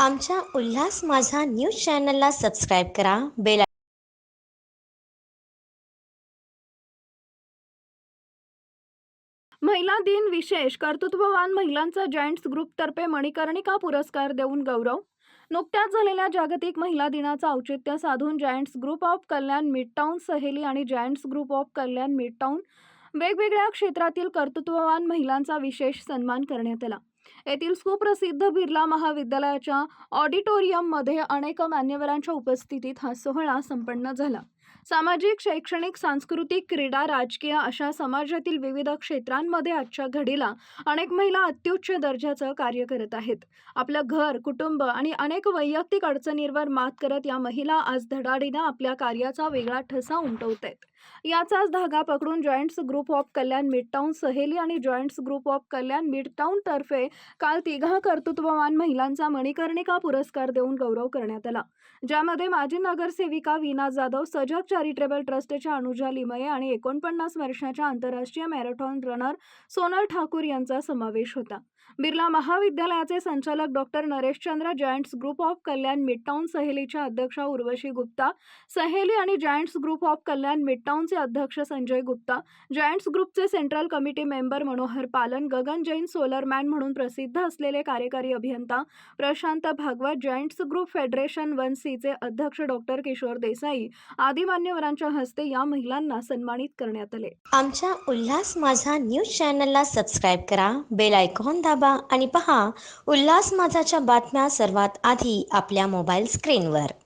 आमच्या उल्हास माझा न्यूज चॅनलला सबस्क्राईब करा. बेल महिला दिन विशेष कर्तृत्ववान महिलांचा जॉईंट्स ग्रुपतर्फे मणिकर्णिका पुरस्कार देऊन गौरव. नुकत्याच झालेल्या जागतिक महिला दिनाचं औचित्य साधून Giants Group of Kalyan Midtown Saheli आणि Giants Group of Kalyan Midtown वेगवेगळ्या क्षेत्रातील कर्तृत्ववान महिलांचा विशेष सन्मान करण्यात आला. येथील सुप्रसिद्ध बिर्ला महाविद्यालयाच्या ऑडिटोरियममध्ये अनेक मान्यवरांच्या उपस्थितीत हा सोहळा संपन्न झाला. सामाजिक शैक्षणिक सांस्कृतिक क्रीडा राजकीय अशा समाजातील विविध क्षेत्रांमध्ये आजच्या घडीला अनेक महिला अत्युच्च दर्जाचं कार्य करत आहेत. आपलं घर कुटुंब आणि अनेक वैयक्तिक अडचणींवर मात करत या महिला आज धडाडीनं आपल्या कार्याचा वेगळा ठसा उमटवत आहेत. याचाच धागा पकडून Giants Group of Kalyan Midtown सहेली आणि Giants Group of Kalyan Midtown तर्फे काल तिघा कर्तृत्ववान महिलांचा मणिकर्णिका पुरस्कार देऊन गौरव करण्यात आला. ज्यामध्ये माजी नगरसेविका विना जाधव सजग चॅरिटेबल ट्रस्टच्या अनुजा लिमये आणि एकोणपन्नास वर्षाच्या आंतरराष्ट्रीय मॅरेथॉन रनर सोनल ठाकूर यांचा समावेश होता. बिर्ला महाविद्यालयाचे संचालक doctor Nareshchandra Giants Group of Kalyan Midtown सहेलीच्या अध्यक्षा उर्वशी गुप्ता सहेली आणि जायंट्स ग्रुप ऑफ कल्याण मिडटाऊनचे अध्यक्ष संजय गुप्ता जायंट्स ग्रुपचे central committee member Manohar Palan Gagan Jain solar man म्हणून प्रसिद्ध असलेले कार्यकारी अभियंता Prashant Bhagwat Giants Group Federation one सीचे अध्यक्ष डॉक्टर किशोर देसाई आदी मान्यवरांच्या हस्ते या महिलांना सन्मानित करण्यात आले. आमच्या उल्हास माझा न्यूज चॅनलला सबस्क्राईब करा बेल आयकॉन दाबा आणि पहा उल्हास माझाच्या बातम्या सर्वात आधी आपल्या मोबाईल स्क्रीनवर